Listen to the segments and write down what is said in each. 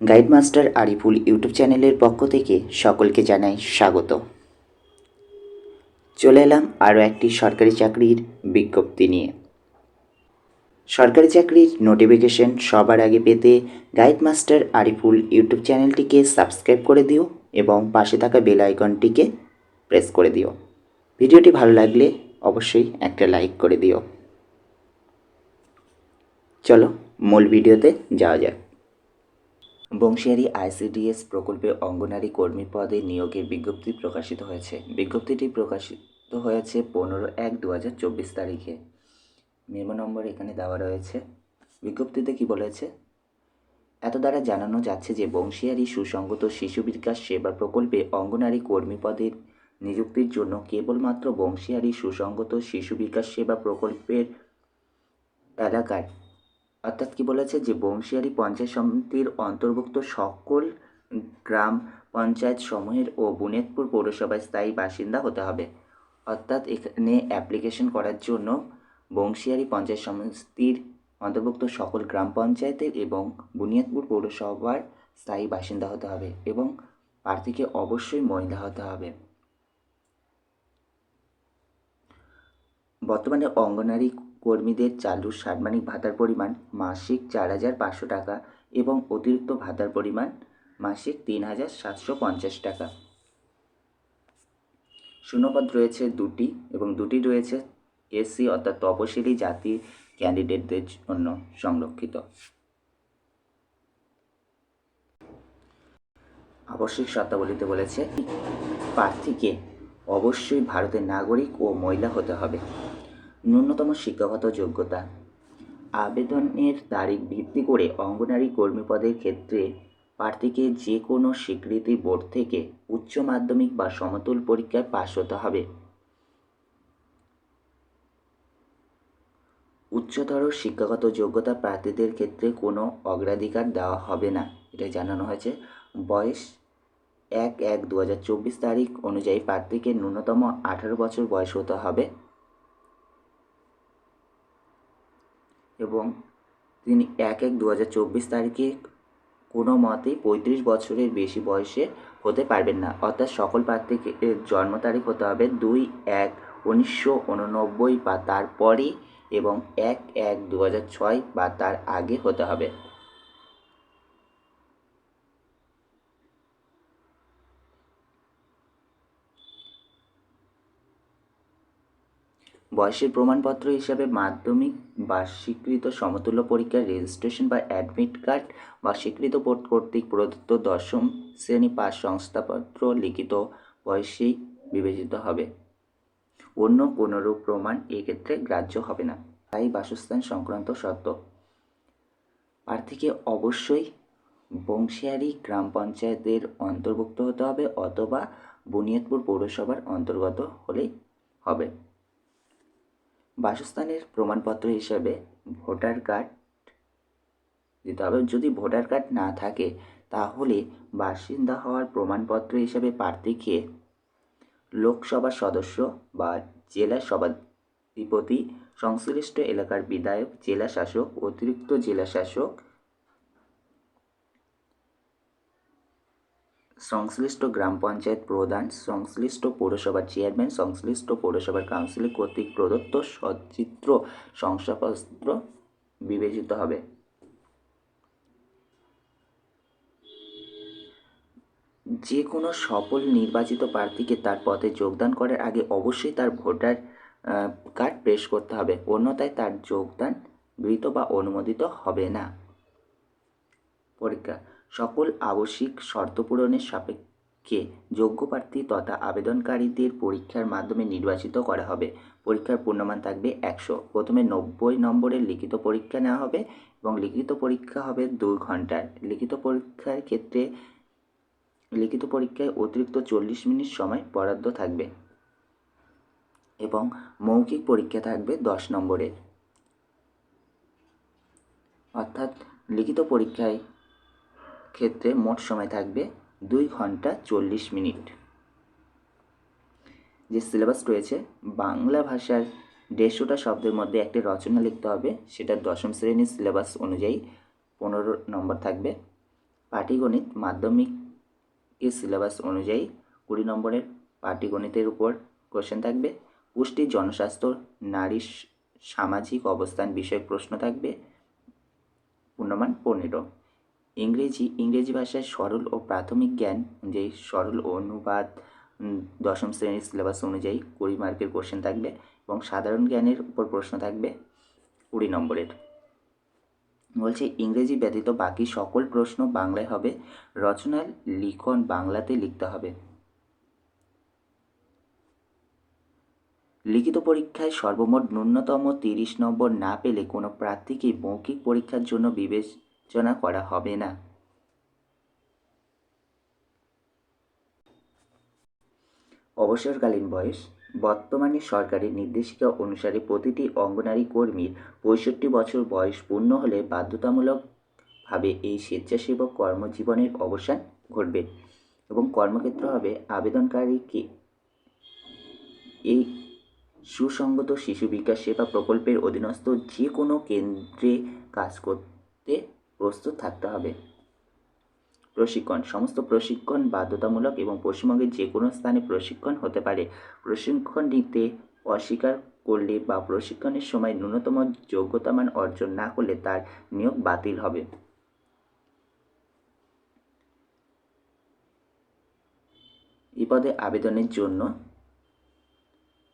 Guide master Ariful YouTube চ্যানেলের পক্ষ থেকে সকলকে জানাই স্বাগত। চলে এলাম আরও একটি সরকারি চাকরির বিজ্ঞপ্তি নিয়ে। সরকারি চাকরির নোটিফিকেশন সবার আগে পেতে গাইড মাস্টার আরিফুল ইউটিউব চ্যানেলটিকে সাবস্ক্রাইব করে দিও এবং পাশে থাকা বেল আইকনটিকে প্রেস করে দিও। ভিডিওটি ভালো লাগলে অবশ্যই একটা লাইক করে দিও। চলো মূল ভিডিওতে যাওয়া যাক। বংশিয়ারি আইসিডিএস প্রকল্পে অঙ্গনারী কর্মী পদে নিয়োগের বিজ্ঞপ্তি প্রকাশিত হয়েছে। বিজ্ঞপ্তিটি প্রকাশিত হয়েছে পনেরো এক দু হাজার চব্বিশ তারিখে। মেমো নম্বর এখানে দেওয়া রয়েছে। বিজ্ঞপ্তিতে কি বলেছে? এত দ্বারা জানানো যাচ্ছে যে বংশিয়ারি সুসংগত শিশু বিকাশ সেবা প্রকল্পে অঙ্গনারী কর্মী পদের নিযুক্তির জন্য কেবলমাত্র বংশিয়ারি সুসংগত শিশু বিকাশ সেবা প্রকল্পের এলাকায় অর্থাৎ কি বলেছে যে বংশিয়ারি পঞ্চায়েত সমিতির অন্তর্ভুক্ত সকল গ্রাম পঞ্চায়েত সমূহের ও বুনিয়াদপুর পৌরসভায় স্থায়ী বাসিন্দা হতে হবে। অর্থাৎ এখানে অ্যাপ্লিকেশন করার জন্য বংশিয়ারি পঞ্চায়েত সমিতির অন্তর্ভুক্ত সকল গ্রাম পঞ্চায়েতের এবং বুনিয়াদপুর পৌরসভার স্থায়ী বাসিন্দা হতে হবে এবং প্রার্থীকে অবশ্যই মহিলা হতে হবে। বর্তমানে অঙ্গনারী কর্মীদের চালু সাম্মানিক ভাতার পরিমাণ মাসিক চার হাজার পাঁচশো টাকা এবং অতিরিক্ত ভাতার পরিমাণ মাসিক তিন হাজার সাতশো পঞ্চাশ টাকা। শূন্যপদ রয়েছে দুটি এবং দুটি রয়েছে এসসি অর্থাৎ তপশিলি জাতি ক্যান্ডিডেটদের জন্য সংরক্ষিত। আবশ্যিক শর্তাবলীতে বলেছে, প্রার্থীকে অবশ্যই ভারতের নাগরিক ও মহিলা হতে হবে। ন্যূনতম শিক্ষাগত যোগ্যতা। আবেদনের তারিখ ভিত্তি করে অঙ্গনারী কর্মী পদের ক্ষেত্রে প্রার্থীকে যে কোনো স্বীকৃতি বোর্ড থেকে উচ্চ মাধ্যমিক বা সমতুল পরীক্ষায় পাশ হতে হবে। উচ্চতর শিক্ষাগত যোগ্যতা প্রার্থীদের ক্ষেত্রে কোনো অগ্রাধিকার দেওয়া হবে না, এটা জানানো হয়েছে। বয়স এক এক দু তারিখ অনুযায়ী প্রার্থীকে ন্যূনতম আঠারো বছর বয়স হতে হবে। এবং তিনি এক এক দু হাজার চব্বিশ তারিখে কোনো মতেই পঁয়ত্রিশ বছরের বেশি বয়সে হতে পারবেন না। অর্থাৎ সকল প্রার্থীকে জন্ম তারিখ হতে হবে দুই এক উনিশশো উননব্বই বা তারপরে এবং এক এক দু হাজার ছয় বা তার আগে হতে হবে। বয়সের প্রমাণপত্র হিসাবে মাধ্যমিক বা স্বীকৃত সমতুল্য পরীক্ষার রেজিস্ট্রেশন বা অ্যাডমিট কার্ড বা স্বীকৃত বোর্ড কর্তৃক প্রদত্ত দশম শ্রেণি পাস সংস্থাপত্র লিখিত বয়সেই বিবেচিত হবে। অন্য কোনোরূপ প্রমাণ এক্ষেত্রে গ্রাহ্য হবে না। তাই বাসস্থান সংক্রান্ত শর্ত। প্রার্থীকে অবশ্যই বংশিয়ারি গ্রাম পঞ্চায়েতের অন্তর্ভুক্ত হতে হবে অথবা বুনিয়াদপুর পৌরসভার অন্তর্গত হলেই হবে। বাসস্থানের প্রমাণপত্র হিসাবে ভোটার কার্ড দিতে হবে। যদি ভোটার কার্ড না থাকে, তাহলে বাসিন্দা হওয়ার প্রমাণপত্র হিসাবে প্রার্থীকে লোকসভা সদস্য বা জেলা সভাধিপতি, সংশ্লিষ্ট এলাকার বিধায়ক, জেলা শাসক, অতিরিক্ত জেলা শাসক সংশ্লিষ্ট গ্রাম পঞ্চায়েত প্রধান, সংশ্লিষ্ট পৌরসভার চেয়ারম্যান, সংশ্লিষ্ট পৌরসভার কাউন্সিলর কর্তৃক প্রদত্ত সচিত্র শংসাপত্র বিবেচিত হবে। যে কোনো সফল নির্বাচিত প্রার্থীকে তার পথে যোগদান করার আগে অবশ্যই তার ভোটার কার্ড পেশ করতে হবে। অন্যথায় তার যোগদান গৃহীত বা অনুমোদিত হবে না। পরীক্ষা সকল আবশ্যিক শর্ত পূরণের সাপেক্ষে যোগ্য প্রার্থী তথা আবেদনকারীদের পরীক্ষার মাধ্যমে নির্বাচিত করা হবে। পরীক্ষার পূর্ণমান থাকবে একশো। প্রথমে নব্বই নম্বরের লিখিত পরীক্ষা নেওয়া হবে এবং লিখিত পরীক্ষা হবে দুই ঘণ্টার। লিখিত পরীক্ষার ক্ষেত্রে লিখিত পরীক্ষায় অতিরিক্ত চল্লিশ মিনিট সময় বরাদ্দ থাকবে এবং মৌখিক পরীক্ষা থাকবে দশ নম্বরের। অর্থাৎ লিখিত পরীক্ষায় ক্ষেত্রে মোট সময় থাকবে দুই ঘণ্টা চল্লিশ মিনিট। যে সিলেবাস রয়েছে, বাংলা ভাষার দেড়শোটা শব্দের মধ্যে একটি রচনা লিখতে হবে, সেটা দশম শ্রেণির সিলেবাস অনুযায়ী পনেরো নম্বর থাকবে। পাটিগণিত মাধ্যমিক এর সিলেবাস অনুযায়ী কুড়ি নম্বরের পাটিগণিতের উপর কোশ্চেন থাকবে। পুষ্টি, জনস্বাস্থ্য, নারী সামাজিক অবস্থান বিষয়ক প্রশ্ন থাকবে। পূর্ণমান পনেরো। ইংরেজি ইংরেজি ভাষায় সরল ও প্রাথমিক জ্ঞান অনুযায়ী সরল ও অনুবাদ দশম শ্রেণির সিলেবাস অনুযায়ী কুড়ি মার্কের কোশ্চেন থাকবে এবং সাধারণ জ্ঞানের উপর প্রশ্ন থাকবে কুড়ি নম্বরের। বলছে, ইংরেজি ব্যতীত বাকি সকল প্রশ্ন বাংলায় হবে, রচনার লিখন বাংলাতে লিখতে হবে। লিখিত পরীক্ষায় সর্বমোট ন্যূনতম তিরিশ নম্বর না পেলে কোনো প্রার্থীকে মৌখিক পরীক্ষার জন্য বিবেচনা করা হবে না। অবসরকালীন বয়স, বর্তমানে সরকারি নির্দেশিকা অনুসারে প্রতিটি অঙ্গনারী কর্মীর পঁয়ষট্টি বছর বয়স পূর্ণ হলে বাধ্যতামূলকভাবে এই স্বেচ্ছাসেবক কর্মজীবনের অবসান ঘটবে এবং কর্মক্ষেত্র হবে আবেদনকারীকে এই সুসংগত শিশু বিকাশ সেবা প্রকল্পের অধীনস্থ যে কোনো কেন্দ্রে কাজ করতে প্রস্তুত থাকতে হবে। প্রশিক্ষণ, সমস্ত প্রশিক্ষণ বাধ্যতামূলক এবং পশ্চিমবঙ্গের যে কোনো স্থানে প্রশিক্ষণ হতে পারে। প্রশিক্ষণ নিতে অস্বীকার করলে বা প্রশিক্ষণের সময় ন্যূনতম যোগ্যতামান অর্জন না করলে তার নিয়োগ বাতিল হবে। এই পদে আবেদনের জন্য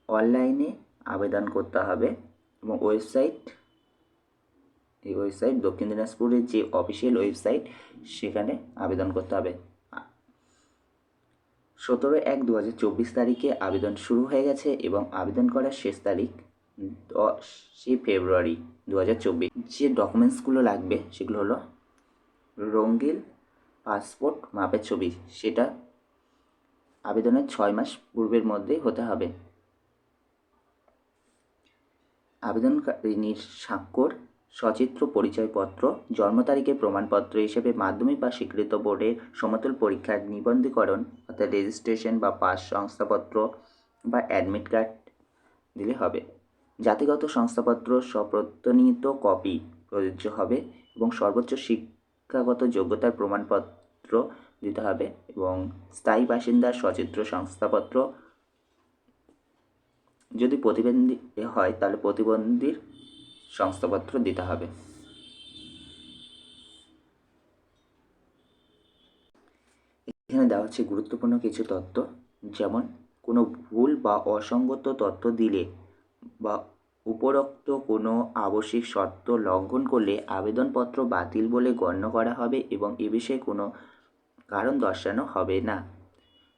অনলাইনে আবেদন করতে হবে এবং ওয়েবসাইট এই ওয়েবসাইট দক্ষিণ দিনাজপুরের যে অফিসিয়াল ওয়েবসাইট সেখানে আবেদন করতে হবে। সতেরো এক দু তারিখে আবেদন শুরু হয়ে গেছে এবং আবেদন করার শেষ তারিখ দশই ফেব্রুয়ারি দু হাজার চব্বিশ। যে ডকুমেন্টসগুলো লাগবে, সেগুলো হলো রঙ্গিল পাসপোর্ট মাপের ছবি, সেটা আবেদনের ছয় মাস পূর্বের মধ্যেই হতে হবে। আবেদনকারিনীর স্বাক্ষর সচিত্র পরিচয়পত্র, জন্ম তারিখের প্রমাণপত্র হিসেবে মাধ্যমিক বা স্বীকৃত বোর্ডের সমতল পরীক্ষার নিবন্ধীকরণ, অর্থাৎ রেজিস্ট্রেশন বা পাস সংস্থাপত্র বা অ্যাডমিট কার্ড দিলে হবে। জাতিগত সংস্থাপত্র সপ্রত্যনীত কপি প্রযোজ্য হবে এবং সর্বোচ্চ শিক্ষাগত যোগ্যতার প্রমাণপত্র দিতে হবে এবং স্থায়ী বাসিন্দার সচিত্র সংস্থাপত্র যদি প্রতিবন্ধী হয়, তাহলে প্রতিবন্ধীর সংস্থাপত্র দিতে হবে। এখানে দেওয়া হচ্ছে গুরুত্বপূর্ণ কিছু তথ্য যেমন কোনো ভুল বা অসঙ্গত তথ্য দিলে বা উপরোক্ত কোনো আবশ্যিক শর্ত লঙ্ঘন করলে আবেদনপত্র বাতিল বলে গণ্য করা হবে এবং এ বিষয়ে কোনো কারণ দর্শানো হবে না।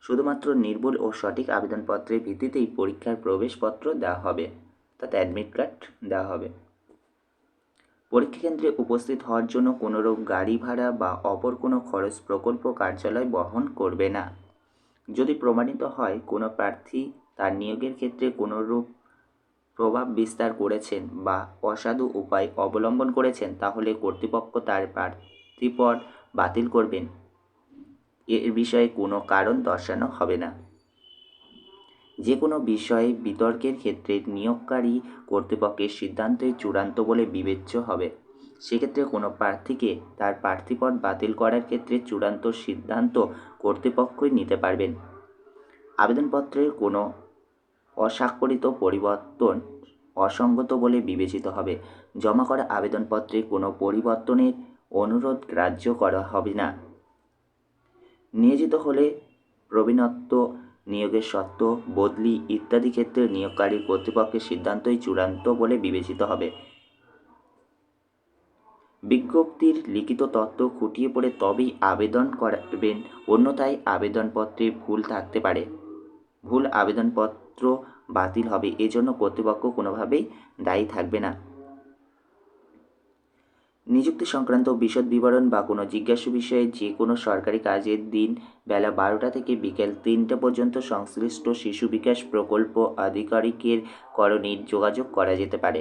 শুধুমাত্র নির্ভুল ও সঠিক আবেদনপত্রের ভিত্তিতেই পরীক্ষার প্রবেশপত্র দেওয়া হবে অর্থাৎ অ্যাডমিট কার্ড দেওয়া হবে। পরীক্ষা কেন্দ্রে উপস্থিত হওয়ার জন্য কোনোরূপ গাড়ি ভাড়া বা অপর কোনো খরচ প্রকল্প কার্যালয় বহন করবে না। যদি প্রমাণিত হয়, কোনো প্রার্থী তার নিয়োগের ক্ষেত্রে কোনোরূপ প্রভাব বিস্তার করেছেন বা অসাধু উপায় অবলম্বন করেছেন, তাহলে কর্তৃপক্ষ তার প্রার্থীপদ বাতিল করবেন। এর বিষয়ে কোনো কারণ দর্শানো হবে না। যে কোনো বিষয়ে বিতর্কের ক্ষেত্রে নিয়োগকারী কর্তৃপক্ষের সিদ্ধান্তই চূড়ান্ত বলে বিবেচ্য হবে। সেক্ষেত্রে কোনো প্রার্থীকে তার প্রার্থীপদ বাতিল করার ক্ষেত্রে চূড়ান্ত সিদ্ধান্ত কর্তৃপক্ষই নিতে পারবেন। আবেদনপত্রের কোনো অস্বাক্ষরিত পরিবর্তন অসঙ্গত বলে বিবেচিত হবে। জমা করা আবেদনপত্রে কোনো পরিবর্তনের অনুরোধ গ্রাহ্য করা হবে না। নিয়োজিত হলে প্রবীণত্ব নিয়োগের সত্ত্ব বদলি ইত্যাদি ক্ষেত্রে নিয়োগকারী কর্তৃপক্ষের সিদ্ধান্তই চূড়ান্ত বলে বিবেচিত হবে। বিজ্ঞপ্তির লিখিত তত্ত্ব খুঁটিয়ে পড়ে তবেই আবেদন করাবেন, অন্যথায় আবেদনপত্রে ভুল থাকতে পারে। ভুল আবেদনপত্র বাতিল হবে, এজন্য কর্তৃপক্ষ কোনোভাবেই দায়ী থাকবে না। নিযুক্তি সংক্রান্ত বিশদ বিবরণ বা কোনো জিজ্ঞাসু বিষয়ে যে কোনো সরকারি কাজের দিন বেলা বারোটা থেকে বিকেল তিনটা পর্যন্ত সংশ্লিষ্ট শিশু বিকাশ প্রকল্প আধিকারিকের করণীর যোগাযোগ করা যেতে পারে।